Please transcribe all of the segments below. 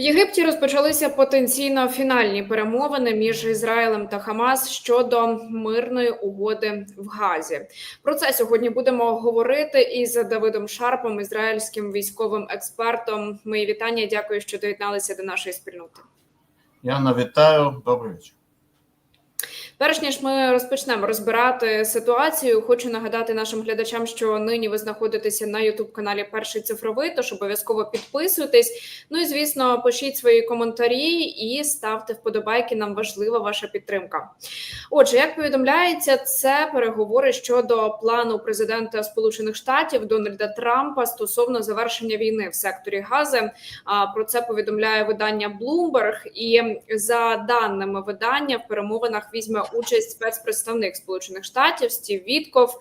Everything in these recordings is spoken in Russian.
В Єгипті розпочалися потенційно фінальні перемовини між Ізраїлем та Хамас щодо мирної угоди в Газі. Про це сьогодні будемо говорити із Давидом Шарпом, ізраїльським військовим експертом. Мої вітання. Дякую, що доєдналися до нашої спільноти. Яна, вітаю, добрий вечір. Перш ніж ми розпочнемо розбирати ситуацію, хочу нагадати нашим глядачам, що нині ви знаходитеся на youtube каналі Перший цифровий. Тож обов'язково підписуйтесь. Ну і звісно, пишіть свої коментарі і ставте вподобайки. Нам важлива ваша підтримка. Отже, як повідомляється, це переговори щодо плану президента Сполучених Штатів Дональда Трампа стосовно завершення війни в секторі Гази. А про це повідомляє видання Bloomberg. І за даними видання, в перемовинах візьме участь спецпредставник Сполучених Штатів Стів Вітков.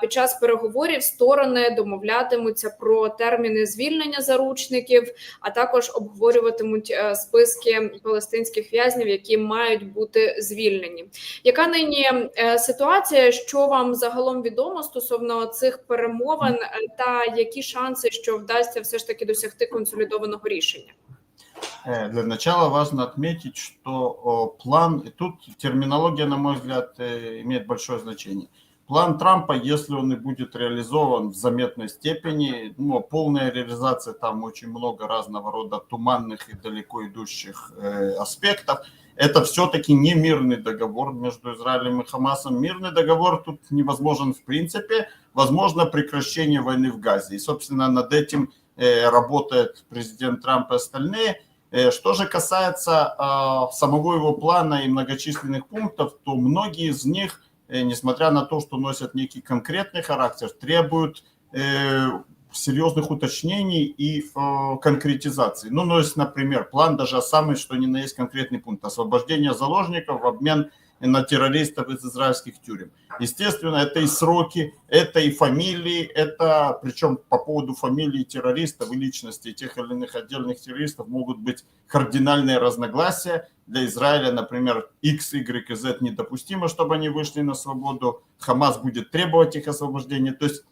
Під час переговорів сторони домовлятимуться про терміни звільнення заручників, а також обговорюватимуть е, списки палестинських в'язнів, які мають бути звільнені. Яка нині е, ситуація? Що вам загалом відомо стосовно цих перемовин, е, та які шанси, що вдасться все ж таки досягти консолідованого рішення? Э, Для начала важно отметить, что план, и тут терминология, на мой взгляд, э, имеет большое значение. План Трампа, если он и будет реализован в заметной степени, ну, полная реализация, там очень много разного рода туманных и далеко идущих э, аспектов, это все-таки не мирный договор между Израилем и Хамасом. Мирный договор тут невозможен в принципе. Возможно прекращение войны в Газе. И, собственно, над этим э, работает президент Трамп и остальные. Э, Что же касается э, самого его плана и многочисленных пунктов, то многие из них, э, несмотря на то, что носят некий конкретный характер, требуют э, серьезных уточнений и конкретизации. Ну, ну, есть, например, план даже самый, что ни на есть конкретный пункт. Освобождение заложников в обмен на террористов из израильских тюрем. Естественно, это и сроки, это и фамилии, это, причем по поводу фамилий террористов и личностей тех или иных отдельных террористов могут быть кардинальные разногласия. Для Израиля, например, X, Y и Z недопустимо, чтобы они вышли на свободу. Хамас будет требовать их освобождения. То есть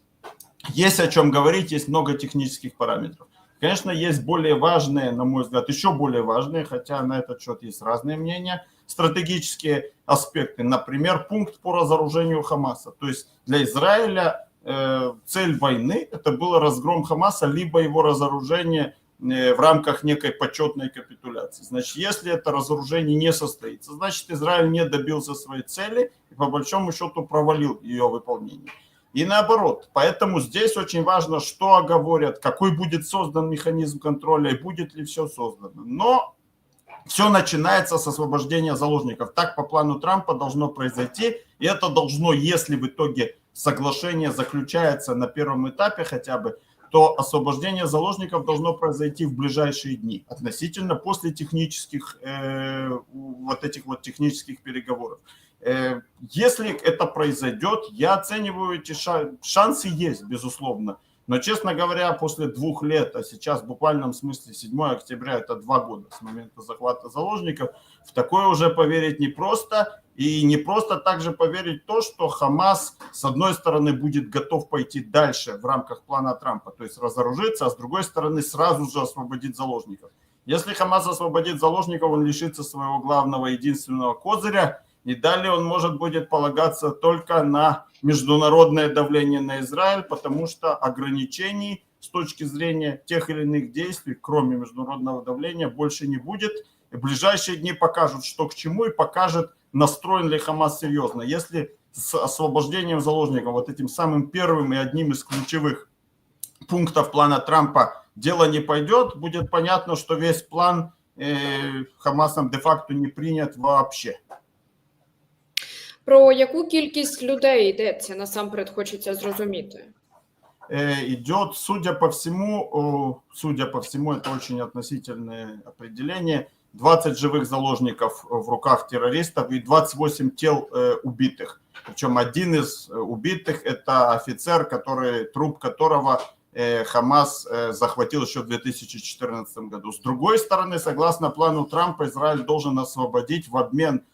есть о чем говорить, есть много технических параметров. Конечно, есть более важные, на мой взгляд, еще более важные, хотя на этот счет есть разные мнения, стратегические аспекты. Например, пункт по разоружению Хамаса. То есть для Израиля э, цель войны это было разгром Хамаса, либо его разоружение э, в рамках некой почетной капитуляции. Значит, если это разоружение не состоится, значит, Израиль не добился своей цели и по большому счету провалил ее выполнение. И наоборот. Поэтому здесь очень важно, что оговорят, какой будет создан механизм контроля и будет ли все создано. Но все начинается с освобождения заложников. Так по плану Трампа должно произойти. И это должно, если в итоге соглашение заключается на первом этапе хотя бы, то освобождение заложников должно произойти в ближайшие дни, относительно после технических, э, вот этих вот технических переговоров. Э, Если это произойдет, я оцениваю эти ша- шансы есть, безусловно. Но, честно говоря, после двух лет, а сейчас в буквальном смысле 7 октября это два года с момента захвата заложников, в такое уже поверить непросто. И не просто также поверить то, что Хамас, с одной стороны, будет готов пойти дальше в рамках плана Трампа, то есть разоружиться, а с другой стороны, сразу же освободить заложников. Если Хамас освободит заложников, он лишится своего главного единственного козыря, и далее он может будет полагаться только на международное давление на Израиль, потому что ограничений с точки зрения тех или иных действий, кроме международного давления, больше не будет. И ближайшие дни покажут, что к чему, и покажет, настроен ли Хамас серьезно. Если с освобождением заложников, вот этим самым первым и одним из ключевых пунктов плана Трампа дело не пойдет, будет понятно, что весь план э, Хамасом де-факто не принят вообще. Про яку кількість людей йдеться насамперед, хочеться зрозуміти. Э, идет, судя по всему, о, судя по всему, это очень относительное определение, 20 живых заложников в руках террористов и 28 тел э, убитых. Причем один из э, убитых это офицер, который, труп которого э, Хамас э, захватил еще в 2014 году. С другой стороны, согласно плану Трампа, Израиль должен освободить в обмен э,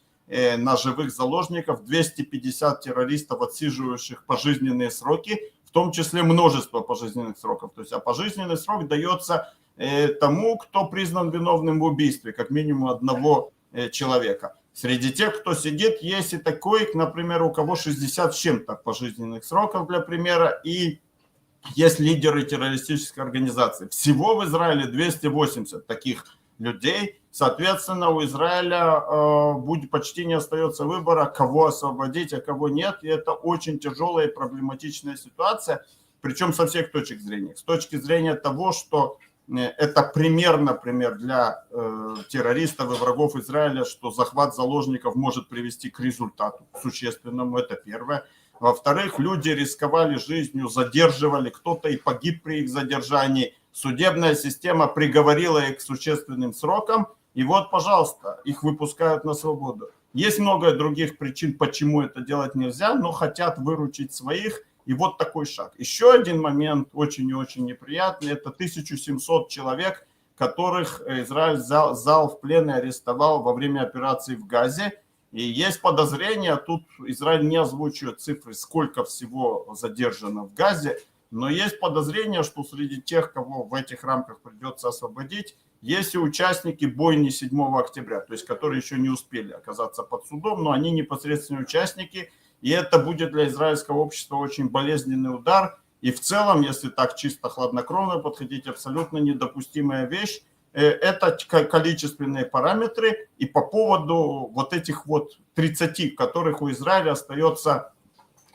на живых заложников 250 террористов, отсиживающих пожизненные сроки, в том числе множество пожизненных сроков. То есть, а пожизненный срок дается э, тому, кто признан виновным в убийстве, как минимум одного э, человека. Среди тех, кто сидит, есть и такой, например, у кого 60 с чем-то пожизненных сроков, для примера, и есть лидеры террористической организации. Всего в Израиле 280 таких людей. Соответственно, у Израиля э, будет, почти не остается выбора, кого освободить, а кого нет. И это очень тяжелая и проблематичная ситуация, причем со всех точек зрения. С точки зрения того, что э, это пример, например, для э, террористов и врагов Израиля, что захват заложников может привести к результату существенному, это первое. Во-вторых, люди рисковали жизнью, задерживали, кто-то и погиб при их задержании. Судебная система приговорила их к существенным срокам, и вот, пожалуйста, их выпускают на свободу. Есть много других причин, почему это делать нельзя, но хотят выручить своих, и вот такой шаг. Еще один момент очень и очень неприятный, это 1700 человек, которых Израиль взял, взял в плен и арестовал во время операции в Газе. И есть подозрение, тут Израиль не озвучивает цифры, сколько всего задержано в Газе, но есть подозрение, что среди тех, кого в этих рамках придется освободить, есть и участники бойни 7 октября, то есть которые еще не успели оказаться под судом, но они непосредственные участники, и это будет для израильского общества очень болезненный удар. И в целом, если так чисто хладнокровно подходить, абсолютно недопустимая вещь, это количественные параметры. И по поводу вот этих вот 30, которых у Израиля остается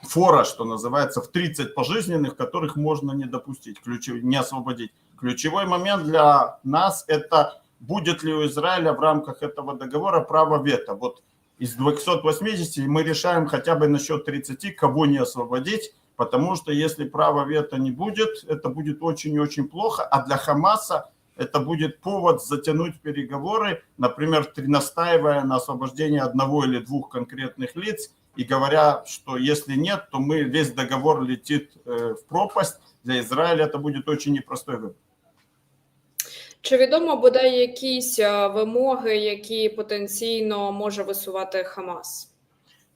фора, что называется, в 30 пожизненных, которых можно не допустить, ключевой, не освободить. Ключевой момент для нас – это будет ли у Израиля в рамках этого договора право вето. Вот из 280 мы решаем хотя бы насчет 30, кого не освободить, потому что если права вето не будет, это будет очень и очень плохо, а для Хамаса – это будет повод затянуть переговоры, например, настаивая на освобождении одного или двух конкретных лиц и говоря, что если нет, то мы весь договор летит э, в пропасть. Для Израиля это будет очень непростой выбор. Чи відомо бодай якісь вимоги, які потенційно може висувати Хамас?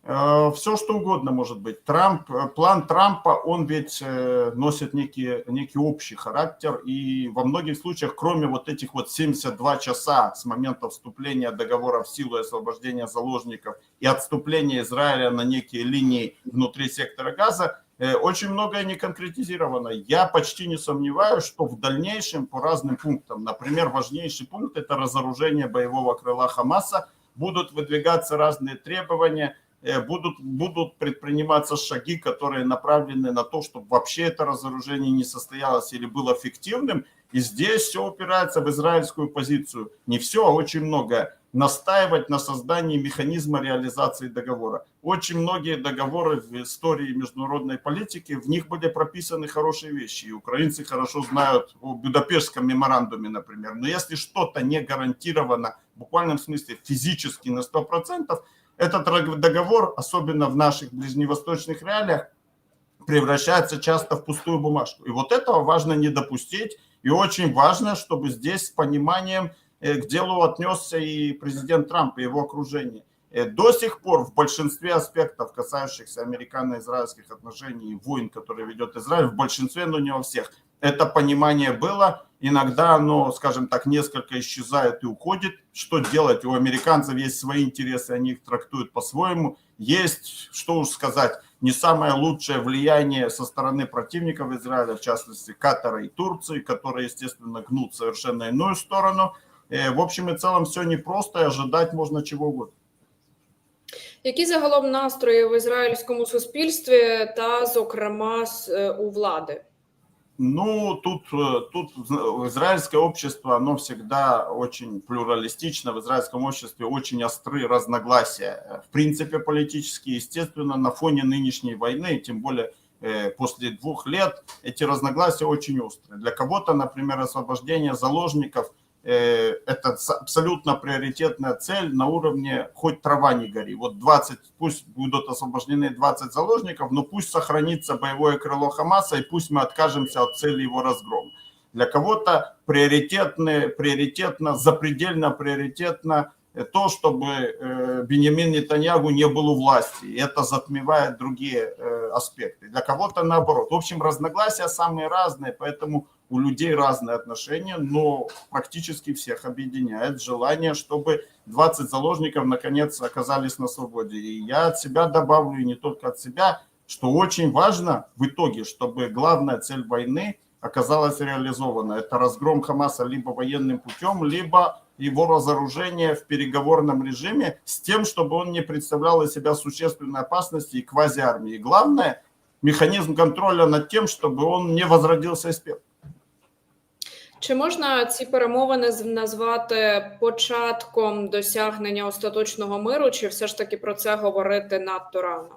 Э, Все что угодно может быть. Трамп, э, план Трампа, он ведь э, носит некий, некий общий характер, и во многих случаях, кроме вот этих вот 72 часа с момента вступления договора в силу и освобождения заложников и отступления Израиля на некие линии внутри сектора газа, очень многое не конкретизировано. Я почти не сомневаюсь, что в дальнейшем по разным пунктам, например, важнейший пункт – это разоружение боевого крыла Хамаса, будут выдвигаться разные требования – Э, будут, будут предприниматься шаги, которые направлены на то, чтобы вообще это разоружение не состоялось или было фиктивным. И здесь все упирается в израильскую позицию. Не все, а очень многое. Настаивать на создании механизма реализации договора. Очень многие договоры в истории международной политики, в них были прописаны хорошие вещи. И украинцы хорошо знают о Будапештском меморандуме, например. Но если что-то не гарантировано, в буквальном смысле физически на 100%, этот договор, особенно в наших ближневосточных реалиях, превращается часто в пустую бумажку. И вот этого важно не допустить. И очень важно, чтобы здесь с пониманием к делу отнесся и президент Трамп, и его окружение. Э, до сих пор в большинстве аспектов, касающихся американо-израильских отношений и войн, которые ведет Израиль, в большинстве, но не во всех, это понимание было. Иногда оно, скажем так, несколько исчезает и уходит. Что делать? У американцев есть свои интересы, они их трактуют по-своему. Есть, что уж сказать, не самое лучшее влияние со стороны противников Израиля, в частности Катара и Турции, которые, естественно, гнут совершенно иную сторону. Э, в общем и целом все непросто, и ожидать можно чего угодно. Які загалом настрої в ізраїльському суспільстві та, зокрема, у влади? Ну, тут, э, тут израильское общество, оно всегда очень плюралистично, в израильском обществе очень остры разногласия. В принципе, политические, естественно, на фоне нынешней войны, тем более э, после двух лет, эти разногласия очень острые. Для кого-то, например, освобождение заложников – Э, это абсолютно приоритетная цель на уровне хоть трава не гори. Вот 20, пусть будут освобождены 20 заложников, но пусть сохранится боевое крыло Хамаса и пусть мы откажемся от цели его разгрома. Для кого-то приоритетно, приоритетно, запредельно приоритетно э, то, чтобы э, Бенемин Нетаньягу не был у власти. И это затмевает другие э, аспекты. Для кого-то наоборот. В общем, разногласия самые разные, поэтому у людей разные отношения, но практически всех объединяет желание, чтобы 20 заложников наконец оказались на свободе. И я от себя добавлю, и не только от себя, что очень важно в итоге, чтобы главная цель войны оказалась реализована. Это разгром Хамаса либо военным путем, либо его разоружение в переговорном режиме с тем, чтобы он не представлял из себя существенной опасности и квазиармии. Главное, механизм контроля над тем, чтобы он не возродился из пепла. Чи можна ці перемовини назвати початком досягнення остаточного миру, чи все ж таки про це говорити надто рано?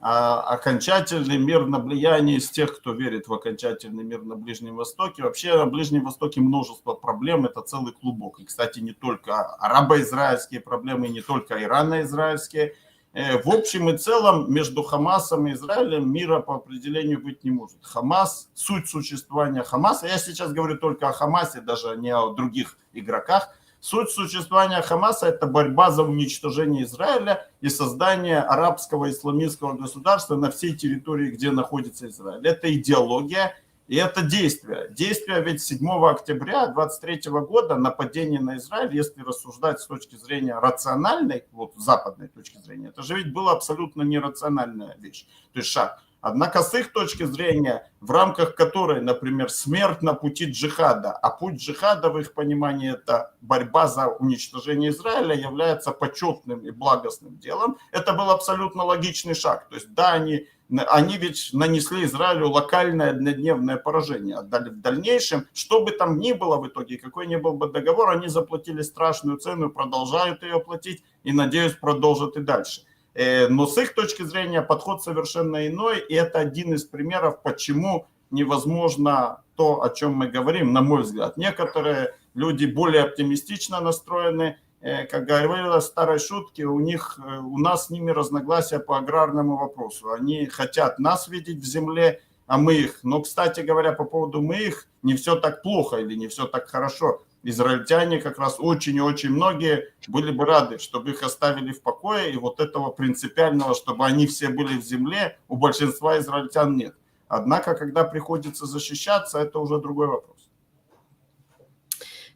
А окончательный мир на влияние из тех, кто верит в окончательный мир на Ближнем Востоке. Вообще на Ближнем Востоке множество проблем, это целый клубок. И, кстати, не только арабо-израильские проблемы, не только ирано-израильские. Э, В общем и целом между Хамасом и Израилем мира по определению быть не может. Хамас, суть существования Хамаса, я сейчас говорю только о Хамасе, даже не о других игроках, Суть существования Хамаса – это борьба за уничтожение Израиля и создание арабского исламистского государства на всей территории, где находится Израиль. Это идеология и это действие. Действие ведь 7 октября 23 года, нападение на Израиль, если рассуждать с точки зрения рациональной, вот западной точки зрения, это же ведь была абсолютно нерациональная вещь, то есть шаг. Однако с их точки зрения, в рамках которой, например, смерть на пути джихада, а путь джихада, в их понимании, это борьба за уничтожение Израиля, является почетным и благостным делом, это был абсолютно логичный шаг. То есть, да, они, они ведь нанесли Израилю локальное однодневное поражение. А в дальнейшем, что бы там ни было в итоге, какой ни был бы договор, они заплатили страшную цену, продолжают ее платить и, надеюсь, продолжат и дальше. Но с их точки зрения подход совершенно иной, и это один из примеров, почему невозможно то, о чем мы говорим, на мой взгляд. Некоторые люди более оптимистично настроены, как говорилось в старой шутке, у них, у нас с ними разногласия по аграрному вопросу. Они хотят нас видеть в земле, а мы их. Но, кстати говоря, по поводу мы их, не все так плохо или не все так хорошо израильтяне как раз очень и очень многие были бы рады, чтобы их оставили в покое, и вот этого принципиального, чтобы они все были в земле, у большинства израильтян нет. Однако, когда приходится защищаться, это уже другой вопрос.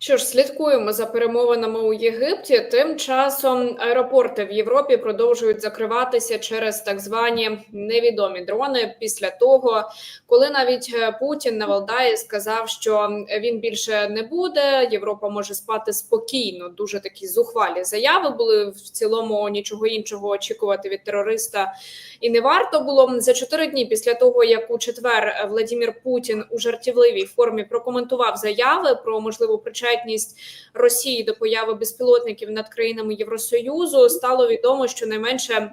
Що ж, слідкуємо за перемовинами у Єгипті. Тим часом аеропорти в Європі продовжують закриватися через так звані невідомі дрони. Після того, коли навіть Путін на Валдаї сказав, що він більше не буде, Європа може спати спокійно. Дуже такі зухвалі заяви були в цілому нічого іншого очікувати від терориста. І не варто було за чотири дні після того, як у четвер Владимир Путін у жартівливій формі прокоментував заяви про можливу причетність Росії до появи безпілотників над країнами Євросоюзу, стало відомо, що найменше.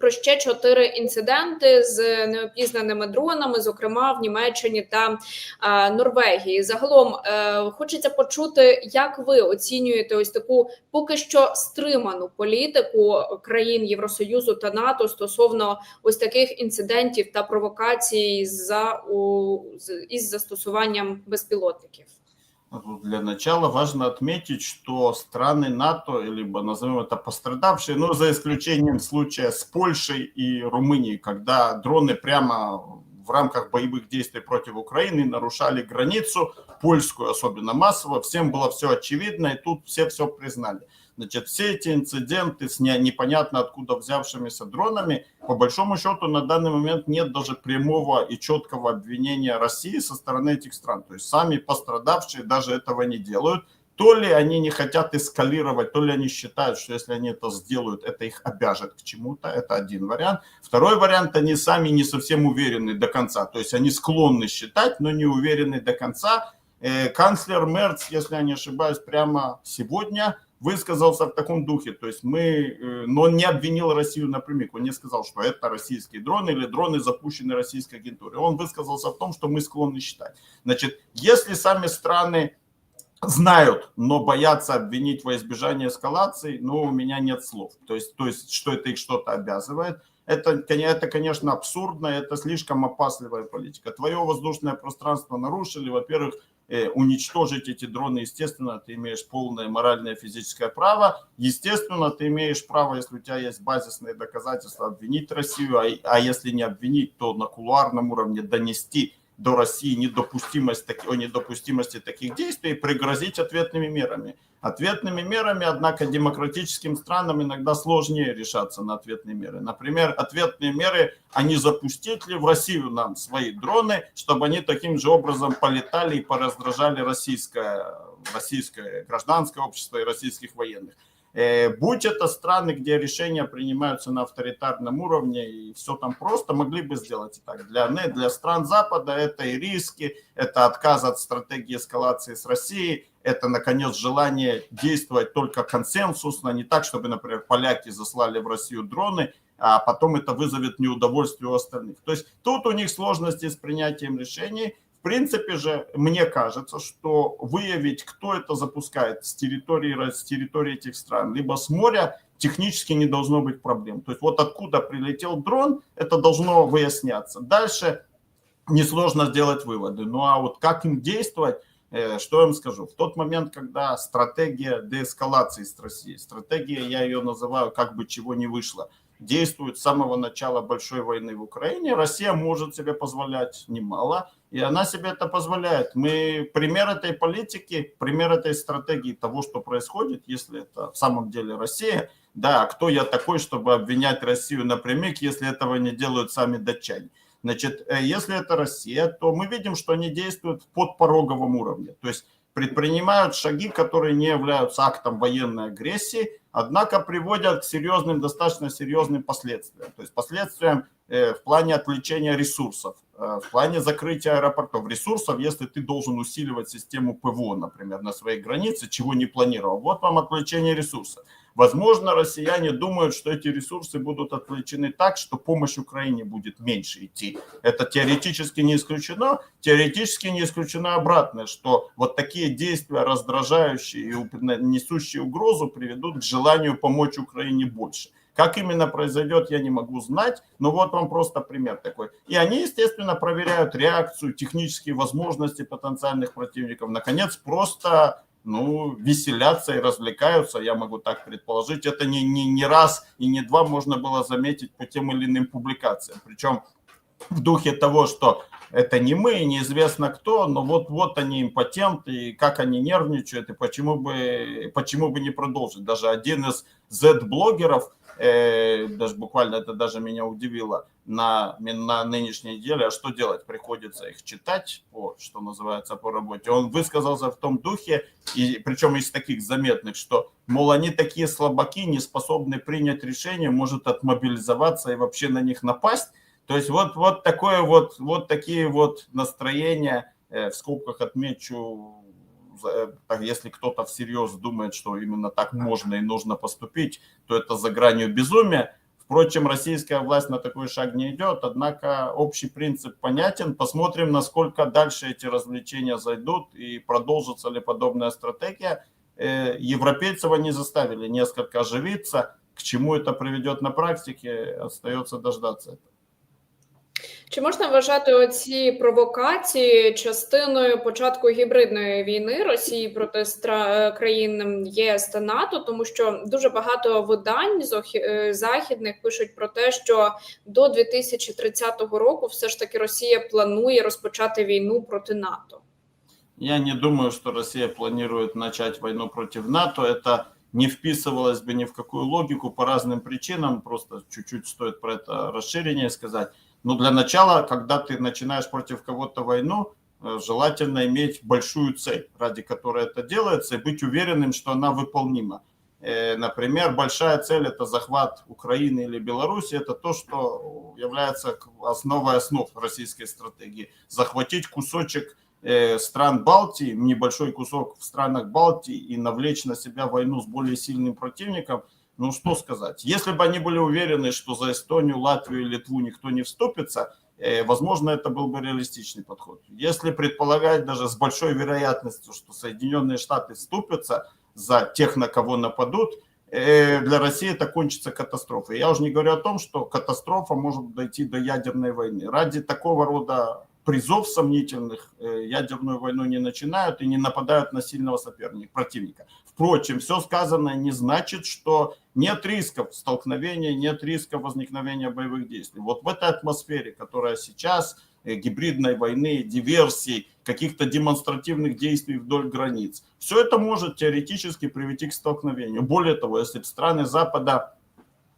Про ще чотири інциденти з неопізнаними дронами, зокрема в Німеччині та е, Норвегії. Загалом е, хочеться почути, як ви оцінюєте ось таку поки що стриману політику країн Євросоюзу та НАТО стосовно ось таких інцидентів та провокацій за у з, із застосуванням безпілотників. Для начала важно отметить, что страны НАТО, либо назовем это пострадавшие, ну, за исключением случая с Польшей и Румынией, когда дроны прямо в рамках боевых действий против Украины нарушали границу, польскую особенно массово, всем было все очевидно, и тут все все признали. Значит, все эти инциденты с непонятно откуда взявшимися дронами, по большому счету, на данный момент нет даже прямого и четкого обвинения России со стороны этих стран. То есть сами пострадавшие даже этого не делают. То ли они не хотят эскалировать, то ли они считают, что если они это сделают, это их обяжет к чему-то. Это один вариант. Второй вариант, они сами не совсем уверены до конца. То есть они склонны считать, но не уверены до конца. Канцлер Мерц, если я не ошибаюсь, прямо сегодня высказался в таком духе, то есть мы, но он не обвинил Россию напрямик, он не сказал, что это российские дроны или дроны, запущенные российской агентурой. Он высказался в том, что мы склонны считать. Значит, если сами страны знают, но боятся обвинить во избежание эскалации, ну, у меня нет слов. То есть, то есть что это их что-то обязывает. Это, это, конечно, абсурдно, это слишком опасливая политика. Твое воздушное пространство нарушили, во-первых, э, уничтожить эти дроны, естественно, ты имеешь полное моральное физическое право. Естественно, ты имеешь право, если у тебя есть базисные доказательства, обвинить Россию, а, а если не обвинить, то на кулуарном уровне донести до России недопустимость, о недопустимости таких действий и пригрозить ответными мерами. Ответными мерами, однако, демократическим странам иногда сложнее решаться на ответные меры. Например, ответные меры, они запустить ли в Россию нам свои дроны, чтобы они таким же образом полетали и пораздражали российское, российское гражданское общество и российских военных. Э, будь это страны, где решения принимаются на авторитарном уровне и все там просто, могли бы сделать и так. Для, для стран Запада это и риски, это отказ от стратегии эскалации с Россией, это, наконец, желание действовать только консенсусно, не так, чтобы, например, поляки заслали в Россию дроны, а потом это вызовет неудовольствие у остальных. То есть тут у них сложности с принятием решений, принципе же, мне кажется, что выявить, кто это запускает с территории, с территории этих стран, либо с моря, технически не должно быть проблем. То есть вот откуда прилетел дрон, это должно выясняться. Дальше несложно сделать выводы. Ну а вот как им действовать, э, что я вам скажу? В тот момент, когда стратегия деэскалации с Россией, стратегия, я ее называю, как бы чего не вышло, действует с самого начала большой войны в Украине, Россия может себе позволять немало, и она себе это позволяет. Мы пример этой политики, пример этой стратегии того, что происходит, если это в самом деле Россия, да, кто я такой, чтобы обвинять Россию напрямик, если этого не делают сами датчане. Значит, э, если это Россия, то мы видим, что они действуют в подпороговом уровне. То есть предпринимают шаги, которые не являются актом военной агрессии, однако приводят к серьезным, достаточно серьезным последствиям. То есть последствиям э, в плане отвлечения ресурсов, э, в плане закрытия аэропортов. Ресурсов, если ты должен усиливать систему ПВО, например, на своей границе, чего не планировал. Вот вам отвлечение ресурсов. Возможно, россияне думают, что эти ресурсы будут отвлечены так, что помощь Украине будет меньше идти. Это теоретически не исключено. Теоретически не исключено обратное, что вот такие действия, раздражающие и несущие угрозу, приведут к желанию помочь Украине больше. Как именно произойдет, я не могу знать, но вот вам просто пример такой. И они, естественно, проверяют реакцию, технические возможности потенциальных противников. Наконец, просто ну, веселятся и развлекаются, я могу так предположить. Это не, не, не раз и не два можно было заметить по тем или иным публикациям. Причем в духе того, что это не мы, неизвестно кто, но вот-вот они импотенты, и как они нервничают, и почему бы, почему бы не продолжить. Даже один из Z-блогеров э, даже буквально это даже меня удивило на, на нынешней неделе, а что делать? Приходится их читать, по, что называется, по работе. Он высказался в том духе, и причем из таких заметных, что, мол, они такие слабаки, не способны принять решение, может отмобилизоваться и вообще на них напасть. То есть вот, вот такое вот, вот такие вот настроения, э, в скобках отмечу, если кто-то всерьез думает, что именно так можно и нужно поступить, то это за гранью безумия. Впрочем, российская власть на такой шаг не идет, однако общий принцип понятен. Посмотрим, насколько дальше эти развлечения зайдут и продолжится ли подобная стратегия. Э, европейцев они заставили несколько оживиться. К чему это приведет на практике, остается дождаться этого. Чи можна вважати оці провокації частиною початку гібридної війни Росії проти стра... країн ЄС та НАТО, тому що дуже багато видань е, західних пишуть про те, що до 2030 року все ж таки Росія планує розпочати війну проти НАТО? Я не думаю, что Россия планирует начать войну против НАТО. Это не вписывалось бы ни в какую логику по разным причинам. Просто чуть-чуть стоит про это расширение сказать. Но для начала, когда ты начинаешь против кого-то войну, э, желательно иметь большую цель, ради которой это делается, и быть уверенным, что она выполнима. Э, например, большая цель – это захват Украины или Беларуси. Это то, что является основой основ российской стратегии. Захватить кусочек э, стран Балтии, небольшой кусок в странах Балтии и навлечь на себя войну с более сильным противником – ну что сказать, если бы они были уверены, что за Эстонию, Латвию и Литву никто не вступится, э, возможно, это был бы реалистичный подход. Если предполагать даже с большой вероятностью, что Соединенные Штаты вступятся за тех, на кого нападут, э, для России это кончится катастрофой. Я уже не говорю о том, что катастрофа может дойти до ядерной войны. Ради такого рода призов сомнительных э, ядерную войну не начинают и не нападают на сильного соперника, противника. Впрочем, все сказанное не значит, что нет рисков столкновения, нет риска возникновения боевых действий. Вот в этой атмосфере, которая сейчас, э, гибридной войны, диверсий, каких-то демонстративных действий вдоль границ, все это может теоретически привести к столкновению. Более того, если страны Запада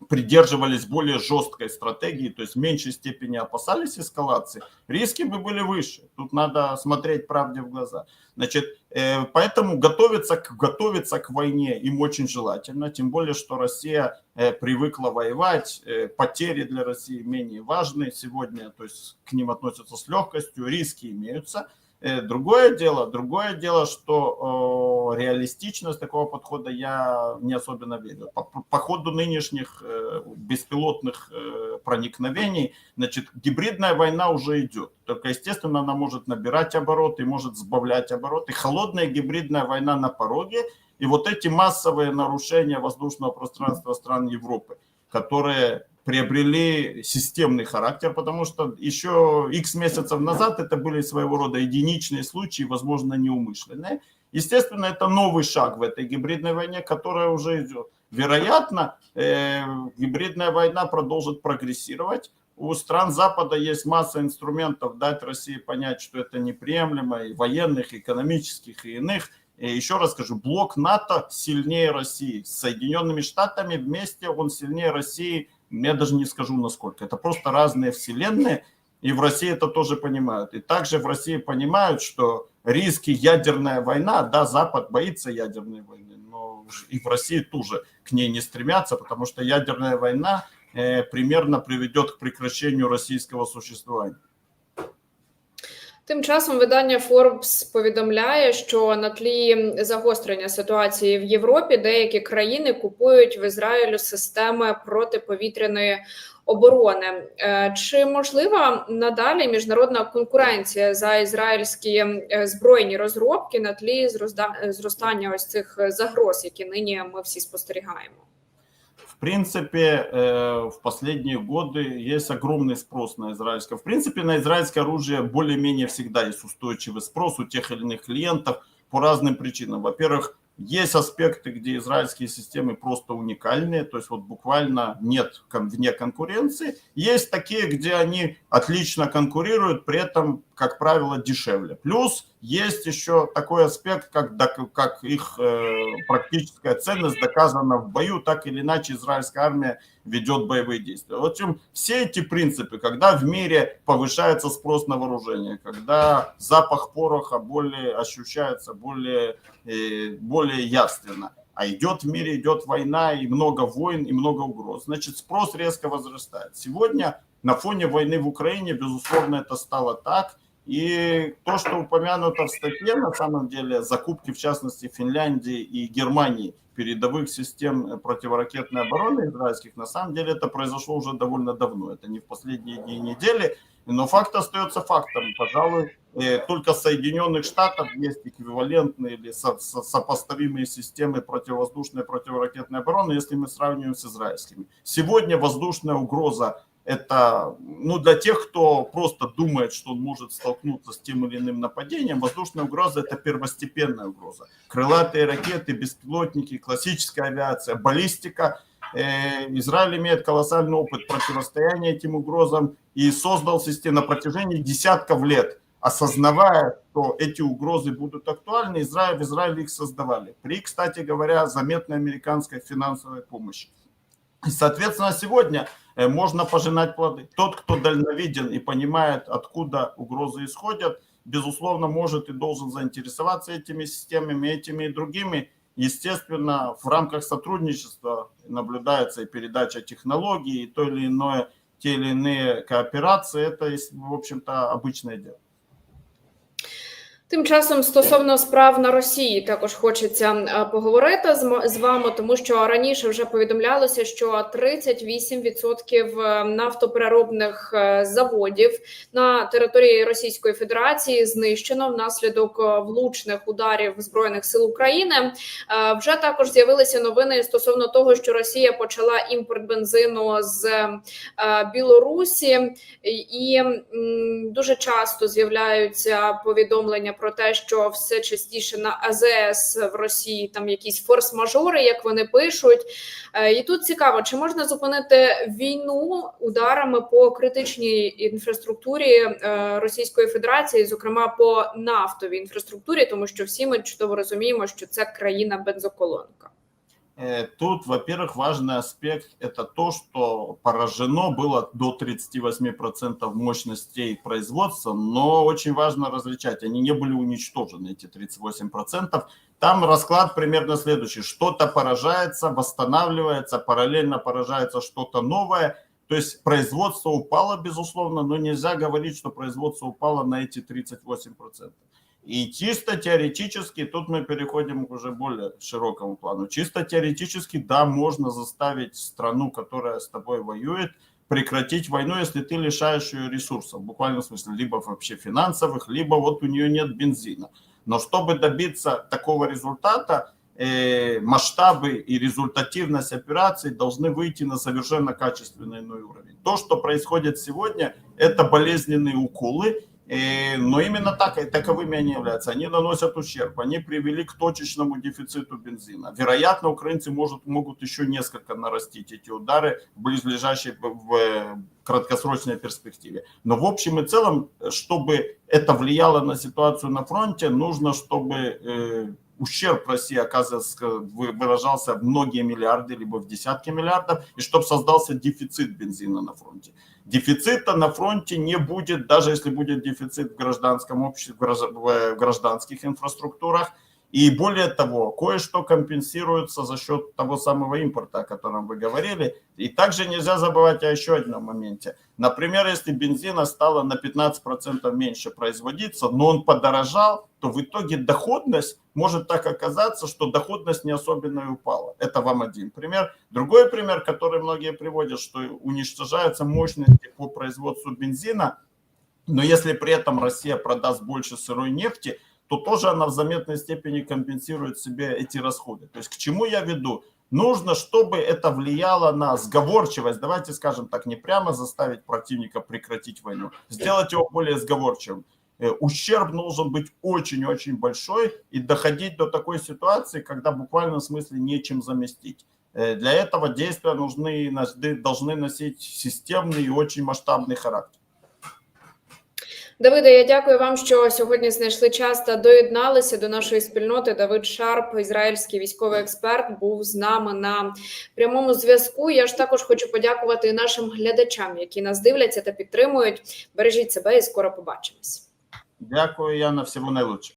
придерживались более жесткой стратегии, то есть в меньшей степени опасались эскалации, риски бы были выше. Тут надо смотреть правде в глаза. Значит, э, поэтому готовиться готовиться к войне им очень желательно, тем более, что Россия э, привыкла воевать, э, потери для России менее важны сегодня, то есть к ним относятся с легкостью, риски имеются. Э, Другое дело, другое дело, что э, реалистичность такого подхода я не особенно верю. По, по ходу нынешних э, беспилотных э, проникновений, значит, гибридная война уже идет. Только, естественно, она может набирать обороты, может сбавлять обороты. Холодная гибридная война на пороге. И вот эти массовые нарушения воздушного пространства стран Европы, которые приобрели системный характер, потому что еще x месяцев назад это были своего рода единичные случаи, возможно, неумышленные. Естественно, это новый шаг в этой гибридной войне, которая уже идет. Вероятно, э, гибридная война продолжит прогрессировать. У стран Запада есть масса инструментов дать России понять, что это неприемлемо, и военных, и экономических, и иных. И еще раз скажу, блок НАТО сильнее России. С Соединенными Штатами вместе он сильнее России я даже не скажу насколько. Это просто разные вселенные, и в России это тоже понимают. И также в России понимают, что риски ядерная война, да, Запад боится ядерной войны, но и в России тоже к ней не стремятся, потому что ядерная война э, примерно приведет к прекращению российского существования. Тим часом видання Forbes повідомляє, що на тлі загострення ситуації в Європі деякі країни купують в Ізраїлю системи протиповітряної оборони. Е, Чи можлива надалі міжнародна конкуренція за ізраїльські е, збройні розробки на тлі зростання ось цих загроз, які нині ми всі спостерігаємо? Принципе, э, в последние годы есть огромный спрос на израильское. В принципе, на израильское оружие более-менее всегда есть устойчивый спрос у тех или иных клиентов по разным причинам. Во-первых, есть аспекты, где израильские системы просто уникальные, то есть вот буквально нет вне конкуренции. Есть такие, где они отлично конкурируют, при этом, как правило, дешевле. Плюс есть еще такой аспект, как, как их э, практическая ценность доказана в бою, так или иначе израильская армия ведет боевые действия. В общем, все эти принципы, когда в мире повышается спрос на вооружение, когда запах пороха более ощущается более, э, более явственно, а идет в мире, идет война, и много войн, и много угроз, значит, спрос резко возрастает. Сегодня на фоне войны в Украине, безусловно, это стало так, и то, что упомянуто в статье, на самом деле, закупки, в частности, Финляндии и Германии передовых систем противоракетной обороны израильских, на самом деле это произошло уже довольно давно. Это не в последние дни и недели, но факт остается фактом. Пожалуй, э, только Соединенных Штатов есть эквивалентные или со- со- сопоставимые системы противовоздушной противоракетной обороны, если мы сравниваем с израильскими. Сегодня воздушная угроза это, ну, для тех, кто просто думает, что он может столкнуться с тем или иным нападением, воздушная угроза – это первостепенная угроза. Крылатые ракеты, беспилотники, классическая авиация, баллистика. Э, Израиль имеет колоссальный опыт противостояния этим угрозам и создал систему на протяжении десятков лет, осознавая, что эти угрозы будут актуальны, Израиль, в Израиле их создавали. При, кстати говоря, заметной американской финансовой помощи. Соответственно, сегодня э, можно пожинать плоды. Тот, кто дальновиден и понимает, откуда угрозы исходят, безусловно, может и должен заинтересоваться этими системами, этими и другими. Естественно, в рамках сотрудничества наблюдается и передача технологий, и то или иное, те или иные кооперации. Это, в общем-то, обычное дело. Тим часом стосовно справ на Росії також хочеться е, поговорити з вами, тому що раніше вже повідомлялося, що 38% е, нафтопереробних е, заводів на території Російської Федерації знищено внаслідок влучних ударів збройних сил України. Вже також з'явилися новини стосовно того, що Росія почала імпорт бензину з Білорусі, і дуже часто з'являються повідомлення про те, що все частіше на АЗС в Росії там якісь форс-мажори, як вони пишуть. Е, І тут цікаво, чи можна зупинити війну ударами по критичній інфраструктурі е, Російської Федерації, зокрема по нафтовій інфраструктурі, тому що всі ми чудово розуміємо, що це країна бензоколонка. Э, Тут, во-первых, важный аспект – это то, что поражено было до 38% мощностей производства, но очень важно различать, они не были уничтожены, эти 38%. Там расклад примерно следующий. Что-то поражается, восстанавливается, параллельно поражается что-то новое. То есть производство упало, безусловно, но нельзя говорить, что производство упало на эти 38%. И чисто теоретически, тут мы переходим к уже более широкому плану, чисто теоретически, да, можно заставить страну, которая с тобой воюет, прекратить войну, если ты лишаешь ее ресурсов, в буквальном смысле, либо вообще финансовых, либо вот у нее нет бензина. Но чтобы добиться такого результата, э, масштабы и результативность операций должны выйти на совершенно качественный иной уровень. То, что происходит сегодня, это болезненные уколы, Э, Но именно так, таковыми они являются. Они наносят ущерб. Они привели к точечному дефициту бензина. Вероятно, украинцы может, могут еще несколько нарастить эти удары в близлежащей в э, краткосрочной перспективе. Но в общем и целом, чтобы это влияло на ситуацию на фронте, нужно, чтобы э, ущерб России оказывается, вы- выражался в многие миллиарды, либо в десятки миллиардов, и чтобы создался дефицит бензина на фронте. Дефицита на фронте не будет, даже если будет дефицит в гражданском обществе, в в гражданских инфраструктурах. И более того, кое-что компенсируется за счет того самого импорта, о котором вы говорили. И также нельзя забывать о еще одном моменте. Например, если бензина стало на 15% меньше производиться, но он подорожал, то в итоге доходность может так оказаться, что доходность не особенно и упала. Это вам один пример. Другой пример, который многие приводят, что уничтожаются мощности по производству бензина, но если при этом Россия продаст больше сырой нефти, то тоже она в заметной степени компенсирует себе эти расходы. То есть к чему я веду? Нужно, чтобы это влияло на сговорчивость, давайте скажем так, не прямо заставить противника прекратить войну, сделать его более сговорчивым. Э, Ущерб должен быть очень-очень большой и доходить до такой ситуации, когда в буквальном смысле нечем заместить. Э, Для этого действия нужны, должны носить системный и очень масштабный характер. Давиде, я дякую вам, що сьогодні знайшли час та доєдналися до нашої спільноти. Давид Шарп, ізраїльський військовий експерт, був з нами на прямому зв'язку. Я ж також хочу подякувати нашим глядачам, які нас дивляться та підтримують. Бережіть себе і скоро побачимось. Дякую, Яна, Всього наилучшего.